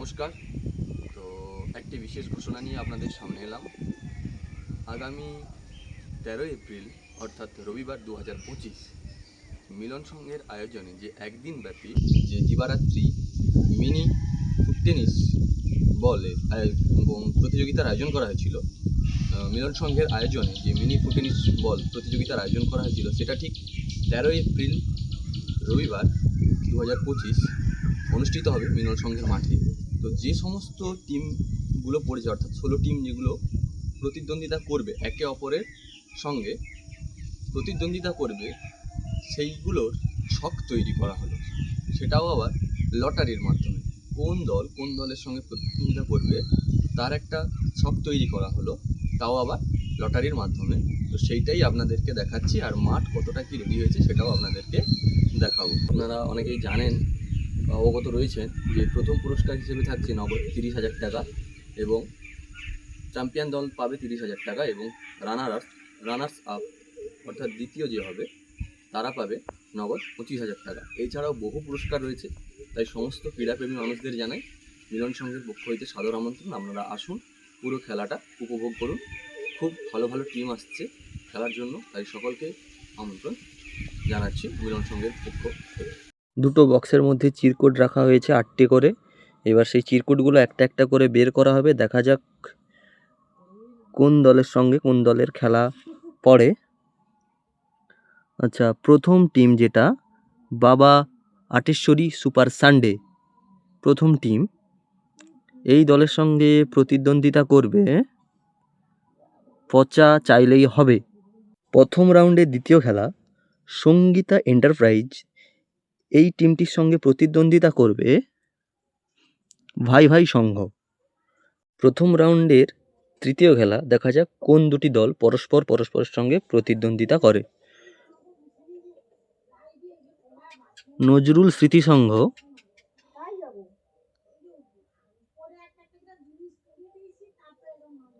নমস্কার। তো একটি বিশেষ ঘোষণা নিয়ে আপনাদের সামনে এলাম। আগামী তেরোই এপ্রিল, অর্থাৎ রবিবার দু হাজার পঁচিশ, মিলন সংঘের আয়োজনে যে একদিন ব্যাপী যে দিবারাত্রি মিনি ফুট টেনিস বলের প্রতিযোগিতার আয়োজন করা হয়েছিল মিলন সংঘের আয়োজনে যে মিনি ফুট টেনিস বল প্রতিযোগিতার আয়োজন করা হয়েছিল, সেটা ঠিক তেরোই এপ্রিল রবিবার দু হাজার পঁচিশ অনুষ্ঠিত হবে মিলন সংঘের মাঠে। তো যে সমস্ত টিমগুলো পড়েছে, অর্থাৎ ষোলো টিম যেগুলো প্রতিদ্বন্দ্বিতা করবে একে অপরের সঙ্গে, প্রতিদ্বন্দ্বিতা করবে, সেইগুলোর ছক তৈরি করা হলো। সেটাও আবার লটারির মাধ্যমে। কোন দল কোন দলের সঙ্গে প্রতিদ্বন্দ্বিতা করবে, তার একটা ছক তৈরি করা হলো, তাও আবার লটারির মাধ্যমে। তো সেইটাই আপনাদেরকে দেখাচ্ছি, আর মাঠ কতটা কি রেডি হয়েছে সেটাও আপনাদেরকে দেখাবো। আপনারা অনেকেই জানেন অবগত রয়েছেন যে প্রথম পুরস্কার হিসেবে থাকছে নগদ তিরিশ হাজার টাকা এবং চ্যাম্পিয়ন দল পাবে তিরিশ হাজার টাকা এবং রানার রানার্স আপ অর্থাৎ দ্বিতীয় যে হবে, তারা পাবে নগদ পঁচিশ হাজার টাকা। এছাড়াও বহু পুরস্কার রয়েছে, তাই সমস্ত ক্রীড়াপ্রেমী মানুষদের জানাই মিলন সংঘের পক্ষ হইতে সাদর আমন্ত্রণ। আপনারা আসুন, পুরো খেলাটা উপভোগ করুন। খুব ভালো ভালো টিম আসছে খেলার জন্য, তাই সকলকে আমন্ত্রণ জানাচ্ছি মিলন সংঘের পক্ষ থেকে দুটো বক্সের মধ্যে চিরকুট রাখা হয়েছে আটটি করে। এবার সেই চিরকুটগুলো একটা একটা করে বের করা হবে। দেখা যাক কোন দলের সঙ্গে কোন দলের খেলা পড়ে। আচ্ছা প্রথম টিম যেটা, বাবা আটেশ্বরী সুপার সানডে। প্রথম টিম। এই দলের সঙ্গে প্রতিদ্বন্দ্বিতা করবে পচা চাইলেই হবে। প্রথম রাউন্ডে দ্বিতীয় খেলা, সঙ্গীতা এন্টারপ্রাইজ এই টিমটির সঙ্গে প্রতিদ্বন্দ্বিতা করবে ভাই ভাই সংঘ। প্রথম রাউন্ডের তৃতীয় খেলা দেখা যাক কোন দুটি দল পরস্পর পরস্পরের সঙ্গে প্রতিদ্বন্দ্বিতা করে। নজরুল স্মৃতি সংঘ।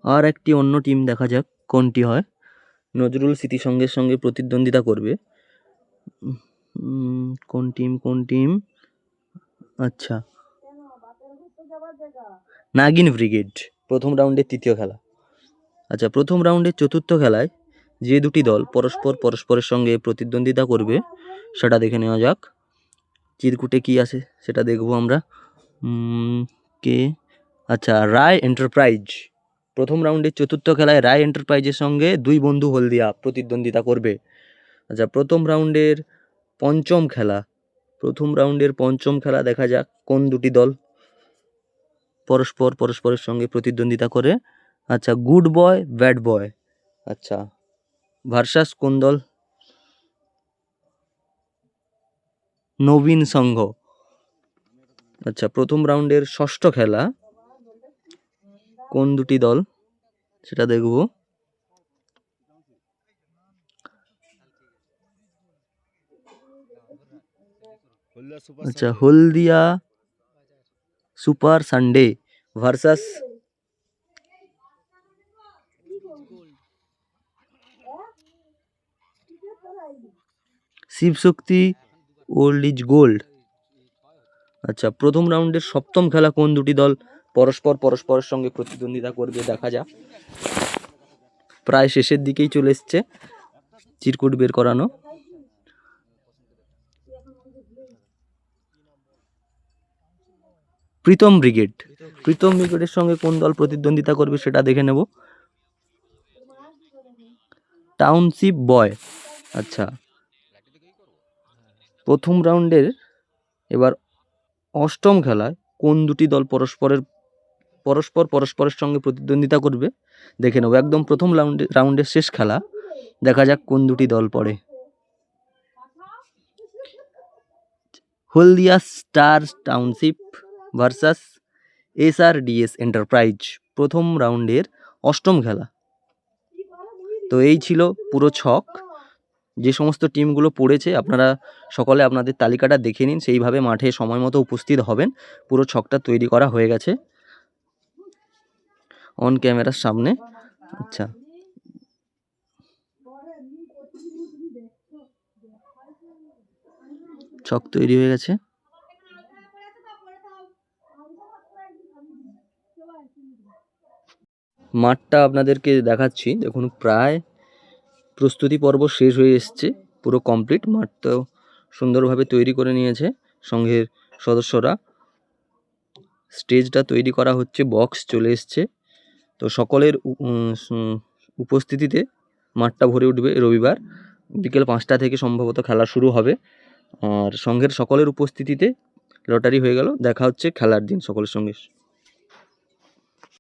আর একটি অন্য টিম দেখা যাক কোনটি হয়। নজরুল স্মৃতি সংঘের সঙ্গে প্রতিদ্বন্দ্বিতা করবে। কোন টিম কোন টিম আচ্ছা। নাগিন ব্রিগেড, প্রথম রাউন্ডের তৃতীয় খেলা। আচ্ছা প্রথম রাউন্ডের চতুর্থ খেলায় যে দুটি দল পরস্পর পরস্পরের সঙ্গে প্রতিদ্বন্দ্বিতা করবে, সেটা দেখে নেওয়া যাক। চিরকুটে কি আছে, সেটা দেখব আমরা। কে? আচ্ছা রায় এন্টারপ্রাইজ, প্রথম রাউন্ডের চতুর্থ খেলায় রায় এন্টারপ্রাইজের সঙ্গে দুই বন্ধু হলদিয়া প্রতিদ্বন্দ্বিতা করবে। আচ্ছা প্রথম রাউন্ডের পঞ্চম খেলা। প্রথম রাউন্ডের পঞ্চম খেলা দেখা যাক কোন দুটি দল পরস্পর পরস্পরের সঙ্গে প্রতিদ্বন্দ্বিতা করে। আচ্ছা গুড বয় ব্যাড বয় আচ্ছা ভার্সাস কোন দল? নবীন সংঘ। আচ্ছা প্রথম রাউন্ডের ষষ্ঠ খেলা কোন দুটি দল? সেটা দেখব। আচ্ছা Haldia super Sunday versus Shivshakti old is gold. আচ্ছা প্রথম রাউন্ডের সপ্তম খেলা কোন দুটি দল পরস্পর পরস্পরের সঙ্গে প্রতিদ্বন্দ্বিতা করবে দেখা যাক। প্রায় শেষের দিকেই চলে এসছে চিরকুট বের করানো। প্রীতম ব্রিগেড। প্রীতম ব্রিগেডের সঙ্গে কোন দল প্রতিদ্বন্দ্বিতা করবে সেটা দেখে নেব। Township boy. আচ্ছা। প্রথম রাউন্ডের এবার অষ্টম খেলায় কোন দুটি দল পরস্পরের, পরস্পর পরস্পরের সঙ্গে প্রতিদ্বন্দ্বিতা করবে দেখে নেব। একদম প্রথম রাউন্ডে, রাউন্ডের শেষ খেলা। দেখা যাক কোন দুটি দল পড়ে। Haldia star township. Versus SRDS enterprise প্রথম রাউন্ডের অষ্টম খেলা। তো এই ছিল পুরো ছক। যে সমস্ত টিমগুলো পড়েছে, আপনারা সকলে আপনাদের তালিকাটা দেখে নিন। সেইভাবে মাঠে সময় মতো উপস্থিত হবেন। পুরো ছকটা তৈরি করা হয়ে গেছে। অন ক্যামেরার সামনে। আচ্ছা। ছক তৈরি হয়ে গেছে। মাঠটা আপনাদেরকে দেখাচ্ছি। দেখুন, প্রায় প্রস্তুতি পর্ব শেষ হয়ে এসছে, পুরো কমপ্লিট মাঠটাও সুন্দরভাবে তৈরি করে নিয়েছে সংঘের সদস্যরা। স্টেজটা তৈরি করা হচ্ছে বক্স চলে এসছে। তো সকলের উপস্থিতিতে মাঠটা ভরে উঠবে রবিবার। বিকেল পাঁচটা থেকে সম্ভবত খেলা শুরু হবে। আর সংঘের সকলের উপস্থিতিতে লটারি হয়ে গেল। দেখা হচ্ছে খেলার দিন সকলের সঙ্গে।